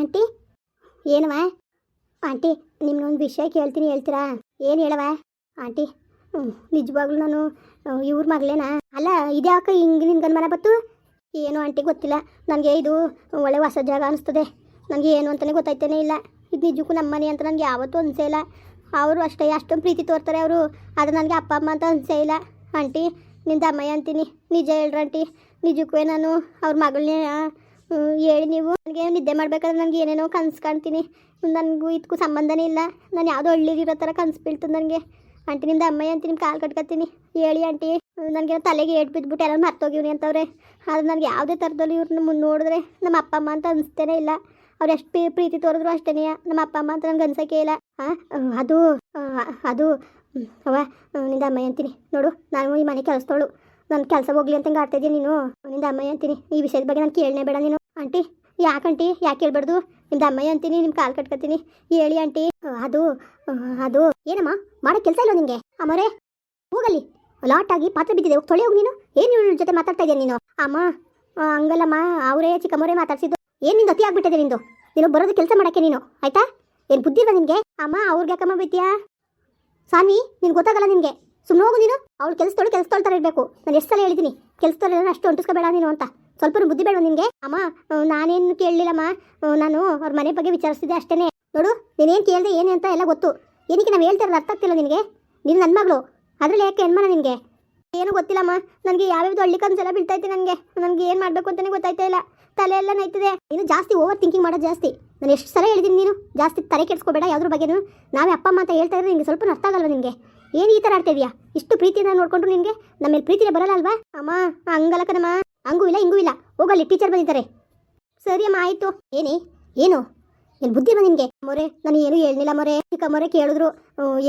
Aunty? ಏನವ aunty ನಿಮ್ಗೊಂದು ವಿಷಯ ಕೇಳ್ತೀನಿ ಹೇಳ್ತೀರಾ? ಏನು ಹೇಳವ ಆಂಟಿ ನಿಜವಾಗ್ಲೂ ನಾನು ಇವ್ರ ಮಗಳೇನಾ? ಅಲ್ಲ, ಇದ್ಯಾಕೆ ಹಿಂಗೆ ನಿನ್ಗನ್ ಮನೆ ಬತ್ತು? ಏನು ಆಂಟಿ ಗೊತ್ತಿಲ್ಲ. ನನಗೆ ಇದು ಒಳ್ಳೆ ಹೊಸ ಜಾಗ ಅನಿಸ್ತದೆ. ನನಗೆ ಏನು ಅಂತಲೇ ಗೊತ್ತಾಯ್ತೇನೆ ಇಲ್ಲ. ಇದು ನಿಜಕ್ಕೂ ನಮ್ಮ ಮನೆ ಅಂತ ನನಗೆ ಯಾವತ್ತೂ ಅನಿಸೇ ಇಲ್ಲ. ಅವರು ಅಷ್ಟೇ, ಅಷ್ಟೊಂದು ಪ್ರೀತಿ ತೋರ್ತಾರೆ ಅವರು. ಅದು ನನಗೆ ಅಪ್ಪ, ಅಮ್ಮ ಅಂತ ಅನಿಸೇ ಇಲ್ಲ. ಆಂಟಿ, ನಿಂದ ಅಮ್ಮಯ್ಯ ಅಂತೀನಿ. ನಿಜ ಹೇಳ್ರಿ ಆಂಟಿ. ನಿಜಕ್ಕೂ ನಾನು ಅವ್ರ ಮಗಳನ್ನೇ ಹೇಳಿ ನೀವು. ನನಗೆ ನಿದ್ದೆ ಮಾಡ್ಬೇಕಾದ್ರೆ ನನಗೆ ಏನೇನೋ ಕನ್ಸು ಕಾಣ್ತೀನಿ. ನನಗೂ ಇದಕ್ಕೂ ಸಂಬಂಧನೇ ಇಲ್ಲ. ನಾನು ಯಾವುದೋ ಹಳ್ಳಿಲಿರೋ ಥರ ಕನ್ಸು ಬೀಳ್ತದೆ ನನಗೆ. ಆಂಟಿ ನಿಮ್ದು ಅಮ್ಮಯ್ಯ ಅಂತ ನಿಮ್ಮ ಕಾಲು ಕಟ್ಕೊತೀನಿ ಹೇಳಿ ಆಂಟಿ. ನನಗೆ ತಲೆಗೆ ಏಟ್ ಬಿದ್ದುಬಿಟ್ಟು ಎಲ್ಲ ಮರ್ತೋಗಿವ್ನಿ ಅಂತವ್ರೆ. ಅದು ನನಗೆ ಯಾವುದೇ ಥರದಲ್ಲಿ ಇವ್ರನ್ನ ಮುಂದೆ ನೋಡಿದ್ರೆ ನಮ್ಮ ಅಪ್ಪ ಅಮ್ಮ ಅಂತ ಅನಿಸ್ತೇನೆ ಇಲ್ಲ. ಅವ್ರು ಎಷ್ಟು ಪ್ರೀತಿ ತೋರಿದ್ರು ಅಷ್ಟೇ ನಮ್ಮ ಅಪ್ಪ ಅಮ್ಮ ಅಂತ ನನಗೆ ಅನ್ಸೋಕೆ ಇಲ್ಲ. ಅದು ಅದು. ಅವ ನಿಂದ ಅಮ್ಮಯ್ಯ ಅಂತೀನಿ. ನೋಡು, ನಾನು ಈ ಮನೆ ಕೆಲಸದವಳು. ನನ್ನ ಕೆಲಸ ಹೋಗ್ಲಿ ಅಂತ ಆಡ್ತಾ ಇದೀಯ ನೀನು? ನಿಂದ ಅಮ್ಮಯ್ಯ ಅಂತೀನಿ. ಈ ವಿಷಯದ ಬಗ್ಗೆ ನಾನು ಕೇಳನೇ ಬೇಡ ನೀನು. ಆಂಟಿ ಯಾಕಂಟಿ ಯಾಕೆ ಹೇಳ್ಬಾರ್ದು? ನಿಮ್ದು ಅಮ್ಮಯ್ಯ ಅಂತೀನಿ ನಿಮ್ಮ ಕಾಲು ಕಟ್ಕೊತೀನಿ. ಹೇಳಿ ಆಂಟಿ. ಅದು ಅದು. ಏನಮ್ಮ? ಮಾಡೋ ಕೆಲಸ ಇಲ್ಲ ನಿಂಗೆ? ಅಮ್ಮರೇ ಹೋಗಲಿ ಲಾಟ್ ಆಗಿ ಪಾತ್ರೆ ಬಿದ್ದಿದೆ. ತೊಳೆ, ಹೋಗಿ ನೀನು. ಏನು ಇವಳ ಜೊತೆ ಮಾತಾಡ್ತಾ ಇದೆಯಾ ನೀನು? ಅಮ್ಮ ಹಂಗಲ್ಲಮ್ಮ. ಅವರೇ ಚಿಕ್ಕಮ್ಮರೇ ಮಾತಾಡ್ಸಿದ್ದು. ಏನು ನಿಂದು ಅತಿ ಆಗ್ಬಿಟ್ಟಿದೆ ನಿಂದು? ನೀನು ಬರೋದು ಕೆಲಸ ಮಾಡಕ್ಕೆ ನೀನು. ಆಯ್ತಾ? ಏನು ಬುದ್ಧಿ ಇಲ್ಲ ನಿಮಗೆ ಅಮ್ಮ, ಅವ್ರಿಗೆ ಯಾಕಮ್ಮ ಬಿದ್ದೀಯಾ ಸ್ವಾಮಿ ನಿನ್ಗೆ ಗೊತ್ತಾಗಲ್ಲ ನಿನಗೆ. ಸುಮ್ಮನೆ ಹೋಗು ನೀನು. ಅವಳು ಕೆಲಸದೊಳು ಕೆಲಸದೊಳ ಥರ ಇರಬೇಕು. ನಾನು ಎಷ್ಟು ಸಲ ಹೇಳಿದ್ದೀನಿ ಕೆಲಸದೊಳಗೆ ಅಷ್ಟು ಅಂಟಿಸ್ಕೋಬೇಡ ನೀನು ಅಂತ. ಸ್ವಲ್ಪ ಬುದ್ಧಿ ಬೇಡ ನಿನಗೆ. ಅಮ್ಮ ನಾನೇನು ಕೇಳಲಿಲ್ಲಮ್ಮ. ನಾನು ಅವ್ರ ಮನೆ ಬಗ್ಗೆ ವಿಚಾರಿಸ್ತಿದ್ದೆ ಅಷ್ಟೇ ನೋಡು, ನೀನೇನು ಕೇಳಿದೆ ಏನು ಅಂತ ಎಲ್ಲ ಗೊತ್ತು. ಏನಕ್ಕೆ ನಾವು ಹೇಳ್ತಿರೋದು ಅರ್ಥ ಆಗ್ತಿಲ್ಲ ನಿನಗೆ. ನೀನು ನನ್ನ ಮಗಳು. ಅದರಲ್ಲಿ ಯಾಕೆ ಹೆಣ್ಮನ ನಿನಗೆ? ಏನು ಗೊತ್ತಿಲ್ಲಮ್ಮ. ನನಗೆ ಯಾವ್ಯಾವ್ದು ಹಳ್ಳಿ ಕನಸೆಲ್ಲ ಬೀಳ್ತೈತೆ ನನಗೆ. ನನಗೆ ಏನು ಮಾಡಬೇಕು ಅಂತಲೇ ಗೊತ್ತಾಯ್ತಾ ಇಲ್ಲ. ತಲೆ ಎಲ್ಲ ನೈತದೆ ನೀನು ಜಾಸ್ತಿ ಓವರ್ ಥಿಂಕಿಂಗ್ ಮಾಡೋದು ಜಾಸ್ತಿ. ನಾನು ಎಷ್ಟು ಸಲ ಹೇಳಿದ್ದೀನಿ ನೀನು, ಜಾಸ್ತಿ ತಲೆ ಕೆಡಿಸ್ಕೋಬೇಡ ಯಾವ್ದ್ರ ಬಗ್ಗೆನೂ. ನಾವೇ ಅಪ್ಪ ಅಮ್ಮ ಅಂತ ಹೇಳ್ತಾ ಇದ್ರೆ ನಿಮಗೆ ಸ್ವಲ್ಪ ಅರ್ಥ ಆಗಲ್ವ ನಿನಗೆ? ಏನು ಈ ಥರ ಆಡ್ತಿದ್ಯಾ ಇಷ್ಟು ಪ್ರೀತಿಯಿಂದ ನೋಡ್ಕೊಂಡ್ರು ನಿನಗೆ? ನಮ್ಮ ಮೇಲೆ ಪ್ರೀತಿನೇ ಬರಲ್ಲ ಅಲ್ವಾ? ಅಮ್ಮ, ಹಂಗಲ್ಲ ಕಣಮ್ಮ. ಹಂಗೂ ಇಲ್ಲ, ಹಿಂಗೂ ಇಲ್ಲ. ಹೋಗಲ್ಲಿ, ಟೀಚರ್ ಬಂದಿದ್ದಾರೆ. ಸರಿ ಅಮ್ಮ, ಆಯಿತು. ಏನೇ? ಏನು? ಏನು ಬುದ್ಧಿ ಬಂದ ನಿನಗೆ? ಮೊರೆ, ನಾನು ಏನು ಹೇಳ್ನಿಲ್ಲ ಮೊರೆ. ಚಿಕ್ಕ ಮೊರೆ ಕೇಳಿದ್ರು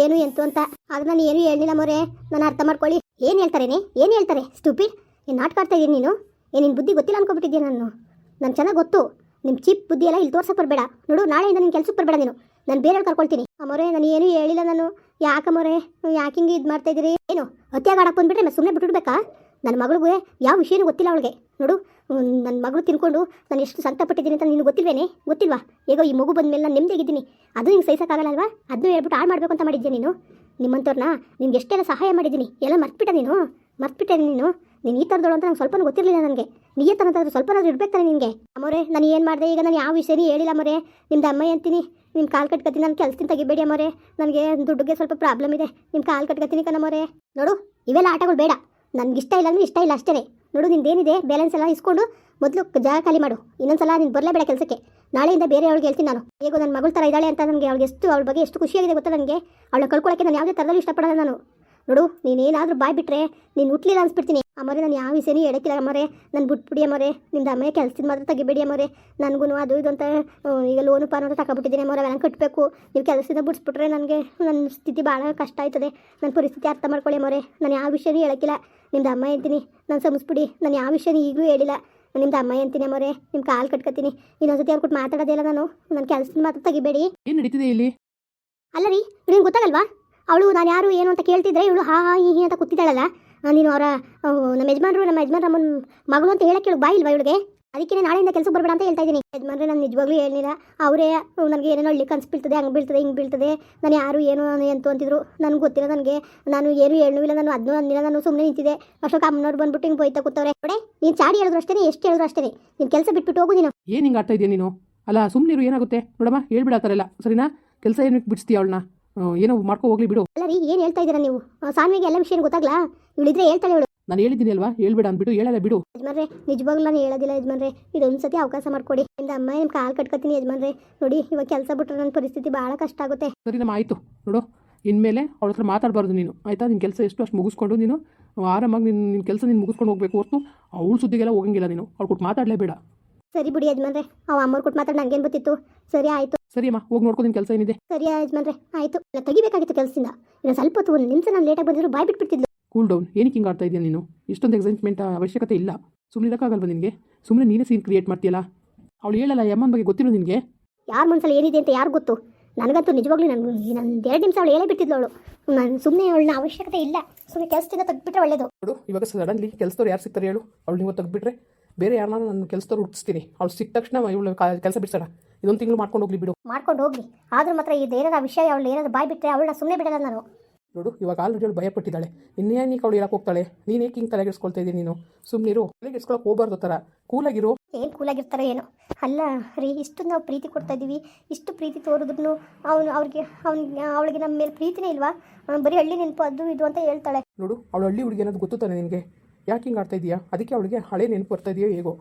ಏನು, ಎಂತು ಅಂತ. ಆದ್ರೆ ನಾನು ಏನು ಹೇಳ್ನಿಲ್ಲ ಮೊರೆ. ನಾನು ಅರ್ಥ ಮಾಡ್ಕೊಳ್ಳಿ. ಏನು ಹೇಳ್ತಾರೇನೆ ಏನು? ಹೇಳ್ತಾರೆ? ಸ್ಟೂಪಿಡ್ ಏನು ನಾಟಕ ಆಡ್ತಾ ಇದೀನಿ ನೀನು? ಏನು ನಿನ್ನ ಬುದ್ಧಿ ಗೊತ್ತಿಲ್ಲ ಅನ್ಕೊಬಿಟ್ಟಿದ್ಯಾ ನಾನು? ನಾನು ಚೆನ್ನಾಗಿ ಗೊತ್ತು. ನಿಮ್ಮ ಚೀಪ್ ಬುದ್ಧಿ ಎಲ್ಲ ಇಲ್ಲಿ ತೋರ್ಸಕ್ಕೆ ಬರಬೇಡ. ನೋಡು, ನಾಳೆಯಿಂದ ನಿನ್ನ ಕೆಲ್ಸಕ್ಕೆ ಬರಬೇಡ ನೀನು. ನಾನು ಬೇರೆ ಕರ್ಕೊಳ್ತೀನಿ. ಅಮ್ಮೋರೆ ನಾನು ಏನು ಹೇಳಿಲ್ಲ ನಾನು. ಯಾಕಮ್ಮೋರೆ ಯಾಕೆ ಹಿಂಗೆ ಇದು ಮಾಡ್ತಾ ಇದ್ದೀರಿ? ಏನು? ಅತ್ಯಾಗ ಆಡಕ್ಕೆ ಬಂದ್ಬಿಟ್ರೆ ನಾನು ಸುಮ್ಮನೆ ಬಿಟ್ಬಿಡ್ಬೇಕಾ? ನನ್ನ ಮಗಳಿಗೂ ಯಾವ ವಿಷಯನೂ ಗೊತ್ತಿಲ್ಲ ಅವಳಿಗೆ. ನೋಡು ನನ್ನ ಮಗಳು ತಿನ್ಕೊಂಡು ನಾನು ಎಷ್ಟು ಸಂತಪಟ್ಟಿದ್ದೀನಿ ಅಂತ ನಿನಗೆ ಗೊತ್ತಿಲ್ವೇನೆ? ಗೊತ್ತಿಲ್ವಾ? ಈಗ ಈ ಮಗು ಬಂದ ಮೇಲೆ ನಾನು ನೆಮ್ಮದಿಯಾಗಿದ್ದೀನಿ ಅದು ನಿಂಗೆ ಸಹಿಸೋಕ್ಕಾಗಲ್ಲ ಅಲ್ವಾ? ಅದನ್ನು ಹೇಳ್ಬಿಟ್ಟು ಹಾಳು ಮಾಡಬೇಕು ಅಂತ ಮಾಡಿದ್ದೆ ನೀನು? ನಿಮ್ಮಂಥವ್ರನ್ನ ನಿಮ್ಗೆ ಎಷ್ಟೆಲ್ಲ ಸಹಾಯ ಮಾಡಿದ್ದೀನಿ? ಎಲ್ಲ ಮರ್ತ್ಬಿಟ್ಟೆ ನೀನು? ಮರ್ತ್ಬಿಟ್ಟೆ ನೀನು? ನೀನು ಈ ಥರದಳು ಅಂತ ನಂಗೆ ಸ್ವಲ್ಪ ಗೊತ್ತಿರಲಿಲ್ಲ ನನಗೆ. ನಿಯತ್ತನಂತಾದ್ರೂ ಸ್ವಲ್ಪನಾದ್ರೂ ಇರ್ಬೇಕು ತಾನೆ ನಿನಗೆ. ಅಮ್ಮೋರೆ, ನಾನು ಏನು ಮಾಡಿದೆ? ಈಗ ನಾನು ಯಾವ ವಿಷಯನೂ ಹೇಳಿಲ್ಲ ಮರೆ ನಿಮ್ದು ಅಮ್ಮ ಅಂತೀನಿ. ನಿಮ್ಮ ಕಾಲು ಕಟ್ಕೊತೀನಿ, ನಾನು ಕೆಲಸದಿಂದ ತೆಗಿಬೇಡಿ ಅಮ್ಮೋರೆ. ನನಗೆ ದುಡ್ಡುಗೆ ಸ್ವಲ್ಪ ಪ್ರಾಬ್ಲಮ್ ಇದೆ. ನಿಮ್ಮ ಕಾಲು ಕಟ್ಕೊತೀನಿ ಕಣಮ್ಮೋರೆ ನೋಡು, ಇವೆಲ್ಲ ಆಟಗಳು ಬೇಡ. ನನಗೆ ಇಷ್ಟ ಇಲ್ಲ ಅಂದರೆ ಇಷ್ಟ ಇಲ್ಲ ಅಷ್ಟೇ ನೋಡು, ನಿಂದೇನಿದೆ? ಬ್ಯಾಲೆನ್ಸ್ ಎಲ್ಲ ಇಸ್ಕೊಂಡು ಮೊದಲು ಜಾಗ ಖಾಲಿ ಮಾಡು. ಇನ್ನೊಂದ್ಸಲ ನೀನು ಬರಲೇಬೇಡ ಕೆಲಸಕ್ಕೆ. ನಾಳೆಯಿಂದ ಬೇರೆ ಅವಳಿಗೆ ಹೇಳ್ತೀನಿ ನಾನು. ಹೇಗೋ ನನ್ನ ಮಗಳ ಥರ ಇದ್ದಾಳೆ ಅಂತ ನನಗೆ ಅವಳಿಗೆ ಎಷ್ಟು, ಅವಳ ಬಗ್ಗೆ ಎಷ್ಟು ಖುಷಿಯಾಗಿದೆ ಗೊತ್ತಾ ನನಗೆ? ಅವಳ ಕಳ್ಕೊಳ್ಳೋಕ್ಕೆ ನಾನು ಯಾವುದೇ ಥರದಲ್ಲೂ ಇಷ್ಟಪಡಲ್ಲ ನಾನು. ನೋಡು ನೀನೇನಾದರೂ ಬಾಯ್ ಬಿಟ್ಟರೆ ನೀನು ಹುಟ್ಲಿಲ್ಲ ಅನ್ಸ್ಬಿಡ್ತೀನಿ. ಅಮ್ಮರೇ ನಾನು ಯಾವ ವಿಷಯನೂ ಹೇಳಕ್ಕಿಲ್ಲ ಅಮ್ಮರೇ. ನಾನು ಬಿಟ್ಬಿಡಿ ಅಮ್ಮರೇ. ನಿಮ್ದು ಅಮ್ಮ ಕೆಲಸದ ಮಾತ್ರ ತೆಗಿಬೇಡಿ ಅಮ್ಮರೇ. ನನಗೂ ಅದು ಇದು ಅಂತ ಈಗ ಲೋನು ಪಾನು ಅಂತ ತಗೊಬಿಟ್ಟಿದ್ದೀನಿ ಅಮ್ಮರೇ. ಅವೆಲ್ಲ ಕಟ್ಟಬೇಕು ನೀವು ಕೆಲಸದಿಂದ ಬಿಡಿಸ್ಬಿಟ್ರೆ ನನಗೆ ನನ್ನ ಸ್ಥಿತಿ ಭಾಳ ಕಷ್ಟ ಆಯ್ತದೆ. ನನ್ನ ಪರಿಸ್ಥಿತಿ ಅರ್ಥ ಮಾಡ್ಕೊಳ್ಳಿ ಅಮ್ಮರೇ. ನಾನು ಯಾವ ವಿಷಯನೂ ಹೇಳಕ್ಕಿಲ್ಲ. ನಿಮ್ದು ಅಮ್ಮ ಅಂತೀನಿ. ನಾನು ಸಮಸ್ಬಿಡಿ. ನಾನು ಯಾವ ವಿಷಯನೂ ಈಗಲೂ ಹೇಳಿಲ್ಲ. ನಿಮ್ದು ಅಮ್ಮ ಅಂತೀನಿ ಅಮ್ಮರೇ. ನಿಮ್ಮ ಕಾಲು ಕಟ್ಕೊತೀನಿ. ಇನ್ನೊಂದ್ಸತಿ ಅವ್ರು ಕೊಟ್ಟು ಮಾತಾಡೋದೇ ಇಲ್ಲ ನಾನು. ನನ್ನ ಕೆಲಸದ ಮಾತ್ರ ತೆಗಿಬೇಡಿ. ಏನು ನಡೀತಿದೆ ಇಲ್ಲಿ? ಅಲ್ಲ ರೀ ನಿಮ್ಗೆ ಗೊತ್ತಾಗಲ್ವಾ? ಅವಳು ನಾನು ಯಾರು ಏನು ಅಂತ ಕೇಳ್ತಿದ್ರೆ ಇವಳು ಹಾ ಹಾ, ಹೀ ಅಂತ ಕೂತಿದ್ದಾಳಲ್ಲ. ನೀನು ಅವರ ನಮ್ಮ ಯಜಮಾನರು, ನಮ್ಮ ಯಜಮಾನ್ರಮ್ಮನ ಮಗಳು ಅಂತ ಹೇಳಕ್ಕೆ ಬಾಯಿ ಇಲ್ವಾ ಇವಳಿಗೆ? ಅದಕ್ಕೆ ನಾಳೆಯಿಂದ ಕೆಲಸ ಬರಬೇಡ ಅಂತ ಹೇಳ್ತಾ ಇದ್ದೀನಿ. ಯಜಮಾನ್ರೆ, ನಾನು ನಿಜವಾಗ್ಲೂ ಹೇಳಿಲ್ಲ ಅವರೇ ನನಗೆ ಏನೇನೋ ಹಳ್ಳಿ ಕನ್ಸು ಬೀಳ್ತದೆ, ಹಂಗೆ ಬೀಳ್ತದೆ, ಹಿಂಗೆ ಬೀಳ್ತದೆ. ನಾನು ಯಾರು, ಏನು, ಎಂತು ಅಂತಿದ್ರು ನನಗೆ ಗೊತ್ತಿಲ್ಲ ನನಗೆ. ನಾನು ಏನು ಇಲ್ಲ, ನಾನು ಅದನ್ನೂ ಅಂದಿಲ್ಲ ನಾನು ಸುಮ್ಮನೆ ನಿಂತಿದೆ ಅಷ್ಟೊಕ್ಕೆ ಅಮ್ಮನವ್ರು ಬಂದ್ಬಿಟ್ಟು ಹಿಂಗೆ ಹೋಯ್ತಾ ಕೂತವ್ರೆ. ನೋಡಿ, ನೀನು ಚಾಡಿ ಹೇಳಿದ್ರು ಅಷ್ಟೇ ಎಷ್ಟು ಹೇಳಿದ್ರು ಅಷ್ಟೇ ನೀನು ಕೆಲಸ ಬಿಟ್ಬಿಟ್ಟು ಹೋಗು ನೀನು. ಏನು ಹಿಂಗೆ ಆಡ್ತಾ ಇದೆಯಾ ನೀನು? ಅಲ್ಲ ಸುಮ್ಮನೆ ಏನಾಗುತ್ತೆ? ನೋಡಮ್ಮ, ಹೇಳ್ಬಿಡ ಆ ಥರ ಎಲ್ಲ ಸರಿನಾ? ಕೆಲಸ ಏನಕ್ಕೆ ಬಿಡಿಸ್ತೀಯ ಅವಳನ್ನ? ಏನೋ ಮಾಡ್ಕೊ ಹೋಗ್ಲಿ ಬಿಡು. ಅಲ್ಲ ರೀ ಏನು ಹೇಳ್ತಾ ಇದ್ದೀರಾ ನೀವು? ಸಾನ್ವಿಗೆ ಎಲ್ಲ ವಿಷಯ ಗೊತ್ತಾಗ್ಲಾ? ಇವಳಿದ್ರೆ ಹೇಳ್ತಾಳೆ ಇವಳು. ನಾನು ಹೇಳಿದ್ದೀನಿ ಅಲ್ವಾ? ಹೇಳ್ಬೇಡ ಅಂದ್ಬಿಟ್ಟು ಹೇಳಲ್ಲ ಬಿಡು. ಯಜಮಾನ್ರೆ ನಿಜವಾಗ್ಲೂ ನಾನು ಹೇಳೋದಿಲ್ಲ ಯಜಮಾನ್ರೆ. ಇದೊಂದು ಸತಿ ಅವಕಾಶ ಮಾಡ್ಕೊಡಿ. ಇಂದ ಅಮ್ಮ ನಿಮ್ಮ ಕಾಲು ಕಟ್ಕೊತೀನಿ ಯಜಮಾನ್ರೆ. ನೋಡಿ ಇವಾಗ ಕೆಲಸ ಬಿಟ್ರೆ ನನ್ನ ಪರಿಸ್ಥಿತಿ ಭಾಳ ಕಷ್ಟ ಆಗುತ್ತೆ. ಸರಿ ನಮ್ಮ ಆಯಿತು. ನೋಡು ಇನ್ಮೇಲೆ ಅವಳ ಹತ್ರ ಮಾತಾಡಬಾರ್ದು ನೀನು. ಆಯ್ತಾ? ನಿನ್ನ ಕೆಲಸ ಎಷ್ಟು? ಅಷ್ಟು ಮುಗಿಸ್ಕೊಂಡು ನೀನು ಆರಾಮಾಗಿ ನಿನ್ನ ನಿನ್ನ ಕೆಲಸ ನೀನು ಮುಗಿಸ್ಕೊಂಡು ಹೋಗ್ಬೇಕು ಹೊರತು ಅವಳ ಸುದ್ದಿಗೆಲ್ಲ ಹೋಗಂಗಿಲ್ಲ ನೀನು. ಅವ್ಳು ಕೊಟ್ಟು ಮಾತಾಡಲೇಬೇಡ ಸರಿ ಬಿಡಿ ಯಜಮಾನ್ರೆ. ಅವ ಅಮ್ಮವ್ರು ಕೊಟ್ಟು ಮಾತಾಡಿ ನನಗೇನು ಗೊತ್ತಿತ್ತು? ಸರಿ ಆಯಿತು. ಸರಿ ಅಮ್ಮ ಹೋಗಿ ನೋಡ್ಕೊ ಕೆಲಸ ಏನಿದೆ. ಸರಿ ಯಜಮಾನ್ರೆ ಆಯ್ತು. ತೆಗಿಬೇಕಾಗಿತ್ತು ಕೆಲಸದಿಂದ ಇನ್ನು ಸ್ವಲ್ಪ ಹೊತ್ತು ಒಂದು ನಿಮಿಷ ನಾನು ಲೇಟಾಗಿ ಬಂದಿದ್ರು ಬಾಯ್ ಬಿಟ್ಬಿಡ್ತಿದ್ಲು. ಕೂಲ್ ಡೌನ್ ಏನಕ್ಕೆ ಹಿಂಗೆ ಆಡ್ತಾ ಇದೆಯಾ ನೀನು? ಇಷ್ಟೊಂದು ಎಕ್ಸೈಟ್ಮೆಂಟ್ ಅವಶ್ಯಕತೆ ಇಲ್ಲ. ಸುಮ್ಮನೆ ಇರೋಕ್ಕಾಗಲ್ವ ನಿನಗೆ? ಸುಮ್ಮನೆ ನೀನೇ ಸೀನ್ ಕ್ರಿಯೇಟ್ ಮಾಡ್ತೀಯಲ್ಲ? ಅವಳು ಹೇಳಲ್ಲ ಯಮ್ಮನ ಬಗ್ಗೆ ಗೊತ್ತಿರೋ ನಿನಗೆ? ಯಾರು ಮನಸ್ಸಲ್ಲಿ ಏನಿದೆ ಅಂತ ಯಾರು ಗೊತ್ತು? ನನಗಂತೂ ನಿಜವಾಗ್ಲೂ ನನಗೆ ನನ್ನ ಎರಡು ನಿಮಿಷ ಅವಳು ಹೇಳೇ ಬಿಟ್ಟಿದ್ಲು ಅವಳು. ನಾನು ಸುಮ್ಮನೆ ಅವಳನ್ನ ಅವಶ್ಯಕತೆ ಇಲ್ಲ. ಸುಮ್ಮನೆ ಕೆಲಸದಿಂದ ತೆಗ್ದುಬಿಟ್ರೆ ಒಳ್ಳೇದು. ನೋಡು ಇವಾಗ ಸಡನ್ಲಿ ಕೆಲಸದವ್ರು ಯಾರು ಸಿಗ್ತಾರೆ ಹೇಳು? ಅವಳು ನೀವು ತೆಗ್ದುಬಿಟ್ರೆ ಬೇರೆ ಯಾರನ್ನ ನನ್ನ ಕೆಲಸದವ್ರು ಹುಟ್ಟಿಸ್ತೀನಿ. ಅವ್ಳು ಸಿಕ್ಕ ತಕ್ಷಣ ಇವಳು ಕೆಲಸ ಬಿಡ್ಸೋಣ. ಇದೊಂದು ತಿಂಗಳು ಮಾಡ್ಕೊಂಡು ಹೋಗ್ಲಿ ಬಿಡು. ಮಾಡ್ಕೊಂಡು ಹೋಗ್ಲಿ. ಆದ್ರೂ ಮಾತ್ರ ಇದೇನಾರ ವಿಷಯ ಅವಳು ಏನಾದ್ರು ಬಾಯ್ ಬಿಟ್ಟರೆ ಅವಳನ್ನ ಸುಮ್ಮನೆ ಬಿಡಲ್ಲ ನಾನು. ನೋಡು ಇವಾಗ ಆಲ್ರೆಡಿ ಅವಳು ಭಯಪಟ್ಟಿದ್ದಾಳೆ. ಇನ್ನೇನಕ್ಕೆ ಅವಳು ಇರಕ್ಕೆ ಹೋಗ್ತಾಳೆ? ನೀನು ಏಕೆ ಹಿಂಗೆ ತಲೆಗೆಡ್ಸ್ಕೊಳ್ತಾ ಇದ್ದೀನಿ ನೀನು? ಸುಮ್ಮನಿರು ತಲೆಗೆಡ್ಸ್ಕೊಳಕ್ಕೆ ಹೋಗ್ಬಾರ್ದು ಥರ. ಕೂಲಾಗಿರು. ಏನು ಕೂಲಾಗಿರ್ತಾರೆ ಏನೋ. ಅಲ್ಲ ರೀ ಇಷ್ಟು ನಾವು ಪ್ರೀತಿ ಕೊಡ್ತಾ ಇದ್ದೀವಿ. ಇಷ್ಟು ಪ್ರೀತಿ ತೋರಿದ್ರು ಅವನು ಅವ್ರಿಗೆ ಅವ್ನಿಗೆ ಅವಳಿಗೆ ನಮ್ಮ ಮೇಲೆ ಪ್ರೀತಿನೇ ಇಲ್ವಾ? ಅವ್ನು ಬರೀ ಹಳ್ಳಿ ನೆನಪು ಅದು ಇದು ಅಂತ ಹೇಳ್ತಾಳೆ. ನೋಡು ಅವಳು ಹಳ್ಳಿ ಹುಡುಗಿ ಅನ್ನೋದು ಗೊತ್ತು ತಾನೆ ನಿನಗೆ? ಯಾಕೆ ಹಿಂಗೆ ಆಡ್ತಾ ಇದೀಯಾ? ಅದಕ್ಕೆ ಅವಳಿಗೆ ಹಳೆ ನೆನಪು ಬರ್ತಾ ಇದೆಯೋ ಹೇಗೋ?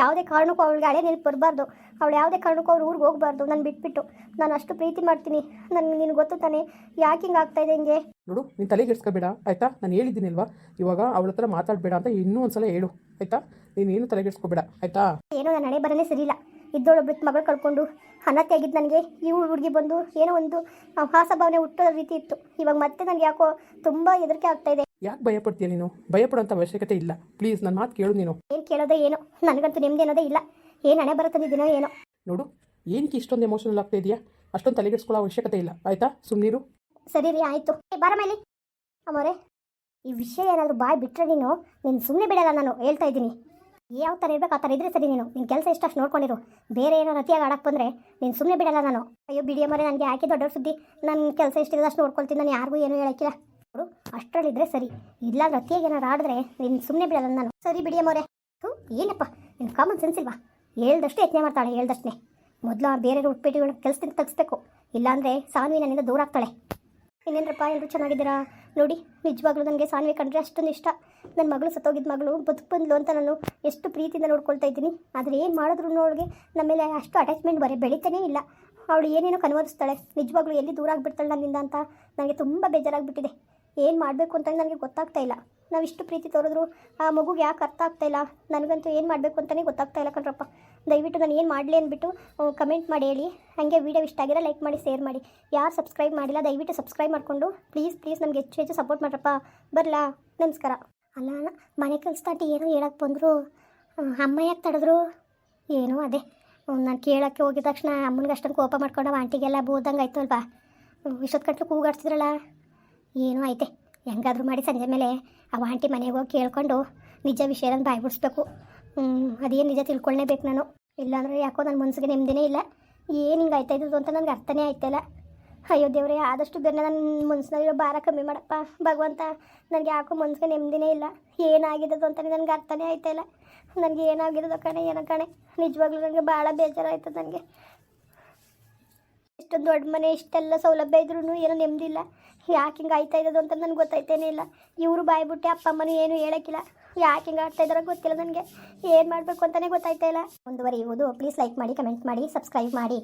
ಯಾವುದೇ ಕಾರಣಕ್ಕೂ ಅವಳಿಗೆ ಹಳೆ ನೆನಪು ಬರಬಾರ್ದು. ಅವಳು ಯಾವುದೇ ಕಾರಣಕ್ಕೂ ಅವ್ರ ಊರಿಗೆ ಹೋಗಬಾರ್ದು. ನಾನು ಬಿಟ್ಬಿಟ್ಟು. ನಾನು ಅಷ್ಟು ಪ್ರೀತಿ ಮಾಡ್ತೀನಿ. ನನಗೆ ನಿನಗೆ ಗೊತ್ತು ತಾನೆ. ಯಾಕೆ ಹಿಂಗೆ ಆಗ್ತಾ ಇದೆ ಹಿಂಗೆ? ನೋಡು ನೀನು ತಲೆಗೆಡ್ಸ್ಕೋಬೇಡ ಆಯ್ತಾ? ನಾನು ಹೇಳಿದ್ದೀನಿಲ್ವಾ? ಇವಾಗ ಅವಳ ಹತ್ರ ಮಾತಾಡಬೇಡ ಅಂತ ಇನ್ನೂ ಒಂದ್ಸಲ ಹೇಳು. ಆಯ್ತಾ? ನೀನು ಏನು ತಲೆಗೆಡ್ಸ್ಕೋಬೇಡ ಆಯ್ತಾ? ಏನೋ ನನ್ನ ಹಣೆ ಬರನೇ ಸರಿಯಿಲ್ಲ. ಬಿಟ್ಟು ಮಗಳು ಕಳ್ಕೊಂಡು ಅನತ್ತೆ ಆಗಿದ್ದು ನನಗೆ. ಈ ಹುಡುಗಿ ಬಂದು ಏನೋ ಒಂದು ಹಾಸ ಭಾವನೆ ಹುಟ್ಟೋ ರೀತಿ ಇತ್ತು. ಇವಾಗ ಮತ್ತೆ ನನಗೆ ಯಾಕೋ ತುಂಬ ಹೆದರಿಕೆ ಆಗ್ತಾ ಇದೆ. ಯಾಕೆ ಭಯಪಡ್ತೀಯ ನೀನು? ಭಯಪಡೋಂಥ ಅವಶ್ಯಕತೆ ಇಲ್ಲ. ಪ್ಲೀಸ್ ನನ್ನ ಮಾತು ಕೇಳು ನೀನು. ಏನು ಕೇಳೋದೇ ಏನು? ನನಗಂತೂ ನೆಮ್ಮದಿ ಅನ್ನೋದೇ ಇಲ್ಲ. ಏನು ಹಣೆ ಬರುತ್ತಿದ್ದೀನೋ ಏನೋ? ನೋಡು ಏನಕ್ಕೆ ಇಷ್ಟೊಂದು ಎಮೋಷನಲ್ ಆಗ್ತಾ ಇದೆಯಾ? ಅಷ್ಟೊಂದು ತಲೆಗೆಡ್ಸ್ಕೊಳ್ಳೋ ಅವಶ್ಯಕತೆ ಇಲ್ಲ. ಆಯಿತಾ? ಸುಮ್ಮನಿರು ಸರಿ ರೀ ಆಯಿತು. ಬಾರ ಮೇಲೆ. ಅಮ್ಮೋರೆ ಈ ವಿಷಯ ಏನಾದರೂ ಬಾಯ್ ಬಿಟ್ಟರೆ ನೀನು ನೀನು ಸುಮ್ಮನೆ ಬಿಡಲ್ಲ ನಾನು ಹೇಳ್ತಾ ಇದ್ದೀನಿ. ಯಾವ ಥರ ಇರಬೇಕು ಆ ಥರ ಇದ್ರೆ ಸರಿ ನೀನು. ನಿನ್ನ ಕೆಲಸ ಇಷ್ಟು ಅಷ್ಟು ನೋಡ್ಕೊಂಡಿರು. ಬೇರೆ ಏನೋ ರತಿಯಾಗಿ ಆಡಕ್ಕೆ ಬಂದರೆ ನೀನು ಸುಮ್ಮನೆ ಬಿಡಲ್ಲ ನಾನು. ಅಯ್ಯೋ ಬಿಡಿಯ ಮರೆ ನನಗೆ ಯಾಕೆ ದೊಡ್ಡ ಸುದ್ದಿ. ನನ್ನ ಕೆಲಸ ಇಷ್ಟಿಲ್ಲ ಅಷ್ಟು ನೋಡ್ಕೊಳ್ತೀನಿ ನಾನು ಯಾರಿಗೂ ಏನೂ ಹೇಳಕ್ಕಿಲ್ಲ. ನೋಡು ಅಷ್ಟರಲ್ಲಿದ್ದರೆ ಸರಿ. ಇಲ್ಲ ರತಿಯಾಗಿ ಏನಾರು ಆಡಿದ್ರೆ ನೀನು ಸುಮ್ಮನೆ ಬಿಡಲ್ಲ ನಾನು. ಸರಿ ಬಿಡಿಯ ಮೊರೆ ಹ್ಞೂ ಏನಪ್ಪ ನಿನ್ನ ಕಾಮನ್ ಸೆನ್ಸ್ ಇಲ್ವಾ? ಹೇಳ್ದಷ್ಟು ಯತ್ನೆ ಮಾಡ್ತಾಳೆ, ಹೇಳ್ದಷ್ಟೇ. ಮೊದಲು ಬೇರೆ ಉಟ್ಪೇಟಿಗಳ ಕೆಲಸದಿಂದ ತೆಗಿಸ್ಬೇಕು. ಇಲ್ಲಾಂದ್ರೆ ಸಾನ್ವಿ ನನ್ನಿಂದ ದೂರ ಆಗ್ತಾಳೆ. ಇನ್ನೇನ್ರಪ್ಪ ಎಲ್ಲರೂ ಚೆನ್ನಾಗಿದ್ದೀರಾ? ನೋಡಿ, ನಿಜವಾಗ್ಲೂ ನನಗೆ ಸಾನ್ವಿ ಕಂಡ್ರೆ ಅಷ್ಟೊಂದು ಇಷ್ಟ. ನನ್ನ ಮಗಳು ಸತ್ತೋಗಿದ್ದ ಮಗಳು ಬದುಕು ಬಂದ್ಲು ಅಂತ ನಾನು ಎಷ್ಟು ಪ್ರೀತಿಯಿಂದ ನೋಡ್ಕೊಳ್ತಾ ಇದ್ದೀನಿ. ಆದರೆ ಏನು ಮಾಡಿದ್ರು ಅವಳಿಗೆ ನಮ್ಮ ಮೇಲೆ ಅಷ್ಟು ಅಟ್ಯಾಚ್ಮೆಂಟ್ ಬರೀ ಬೆಳೀತಾನೇ ಇಲ್ಲ. ಅವಳು ಏನೇನೋ ಕನ್ವರ್ಸ್ತಾಳೆ. ನಿಜವಾಗ್ಲೂ ಎಲ್ಲಿ ದೂರ ಆಗಿಬಿಡ್ತಾಳೆ ನನ್ನಿಂದ ಅಂತ ನನಗೆ ತುಂಬ ಬೇಜಾರಾಗ್ಬಿಟ್ಟಿದೆ. ಏನು ಮಾಡಬೇಕು ಅಂತ ನನಗೆ ಗೊತ್ತಾಗ್ತಾ ಇಲ್ಲ. ನಾವು ಇಷ್ಟು ಪ್ರೀತಿ ತೋರಿದ್ರು ಆ ಮಗುಗೆ ಯಾಕೆ ಅರ್ಥ ಆಗ್ತಾ ಇಲ್ಲ? ನನಗಂತೂ ಏನು ಮಾಡಬೇಕು ಅಂತಲೇ ಗೊತ್ತಾಗ್ತಾ ಇಲ್ಲ ಕಣ್ರಪ್ಪ. ದಯವಿಟ್ಟು ನಾನು ಏನು ಮಾಡಲಿ ಅಂದ್ಬಿಟ್ಟು ಕಮೆಂಟ್ ಮಾಡಿ ಹೇಳಿ. ಹಾಗೆ ವೀಡಿಯೋ ಇಷ್ಟ ಆಗಿರೋ ಲೈಕ್ ಮಾಡಿ ಶೇರ್ ಮಾಡಿ. ಯಾರು ಸಬ್ಸ್ಕ್ರೈಬ್ ಮಾಡಿಲ್ಲ, ದಯವಿಟ್ಟು ಸಬ್ಸ್ಕ್ರೈಬ್ ಮಾಡಿಕೊಂಡು. ಪ್ಲೀಸ್ ಪ್ಲೀಸ್ ನಮ್ಗೆ ಹೆಚ್ಚು ಹೆಚ್ಚು ಸಪೋರ್ಟ್ ಮಾಡ್ರಪ್ಪ. ಬರಲಾ? ನಮಸ್ಕಾರ. ಅಲ್ಲ ಮನೆ ಕೆಲಸದಾಟಿ ಏನೋ ಹೇಳಕ್ಕೆ ಬಂದರು. ಅಮ್ಮ ಯಾಕೆ ತಡೆದ್ರು? ಏನೋ ಅದೇ. ನಾನು ಕೇಳೋಕ್ಕೆ ಹೋಗಿದ ತಕ್ಷಣ ಅಮ್ಮನಿಗೆ ಅಷ್ಟೊಂದು ಕೋಪ ಮಾಡ್ಕೊಂಡು ಆಂಟಿಗೆಲ್ಲ ಬೋದಂಗೆ ಆಯ್ತು ಅಲ್ವಾ ಇಷ್ಟೊತ್ತು ಕಟ್ಲು ಕೂಗಾಡ್ಸಿದ್ರಲ್ಲ? ಏನೋ ಐತೆ. ಹೆಂಗಾದ್ರೂ ಮಾಡಿ ಸಂಜೆ ಮೇಲೆ ಆ ಆಂಟಿ ಮನೆಗೆ ಹೋಗಿ ಕೇಳ್ಕೊಂಡು ನಿಜ ವಿಷಯನ ಬಾಯ್ಬಿಡಿಸ್ಬೇಕು. ಅದೇನು ನಿಜ ತಿಳ್ಕೊಳ್ಳೇಬೇಕು ನಾನು. ಇಲ್ಲಾಂದರೆ ಯಾಕೋ ನನ್ನ ಮನಸ್ಸಿಗೆ ನೆಮ್ಮದಿನೇ ಇಲ್ಲ. ಏನು ಹಿಂಗೆ ಆಯ್ತಾ ಇದ್ದು ಅಂತ ನನಗೆ ಅರ್ಥನೇ ಆಯ್ತಲ್ಲ ಅಯ್ಯೋ ದೇವ್ರೆ, ಆದಷ್ಟು ಬೇರೆ ನನ್ನ ಮನ್ಸಿನಲ್ಲಿರೋ ಭಾರ ಕಮ್ಮಿ ಮಾಡಪ್ಪ. ಭಗವಂತ, ನನಗೆ ಯಾಕೋ ಮನ್ಸಿಗೆ ನೆಮ್ಮದಿನೇ ಇಲ್ಲ. ಏನಾಗಿರೋದು ಅಂತ ನನಗೆ ಅರ್ಥನೇ ಆಯ್ತಾಯಿಲ್ಲ ನನಗೆ ಏನಾಗಿರೋದು ಕಣೆ, ಏನೋ ಕಣೆ. ನಿಜವಾಗ್ಲೂ ನನಗೆ ಭಾಳ ಬೇಜಾರಾಯ್ತದೆ ನನಗೆ. ಇಷ್ಟೊಂದು ದೊಡ್ಡ ಮನೆ, ಇಷ್ಟೆಲ್ಲ ಸೌಲಭ್ಯ ಇದ್ರೂ ಏನೋ ನೆಮ್ಮದಿಲ್ಲ ಯಾಕೆ ಹಿಂಗೆ ಆಯ್ತಾ ಇರೋದು ಅಂತ ನನಗೆ ಗೊತ್ತಾಯ್ತೇನೆ ಇಲ್ಲ. ಇವರು ಬಾಯ್ಬಿಟ್ಟೆ ಅಪ್ಪ ಅಮ್ಮನೂ ಏನು ಹೇಳೋಕ್ಕಿಲ್ಲ. ಯಾಕೆ ಹಿಂಗೆ ಆಡ್ತಾ ಇದ್ದಾರೋ ಗೊತ್ತಿಲ್ಲ ನನಗೆ. ಏನು ಮಾಡಬೇಕು ಅಂತಲೇ ಗೊತ್ತಾಯ್ತಾ ಇಲ್ಲ. ಮುಂದುವರಿಯುವುದು ಪ್ಲೀಸ್ ಲೈಕ್ ಮಾಡಿ ಕಮೆಂಟ್ ಮಾಡಿ ಸಬ್ಸ್ಕ್ರೈಬ್ ಮಾಡಿ.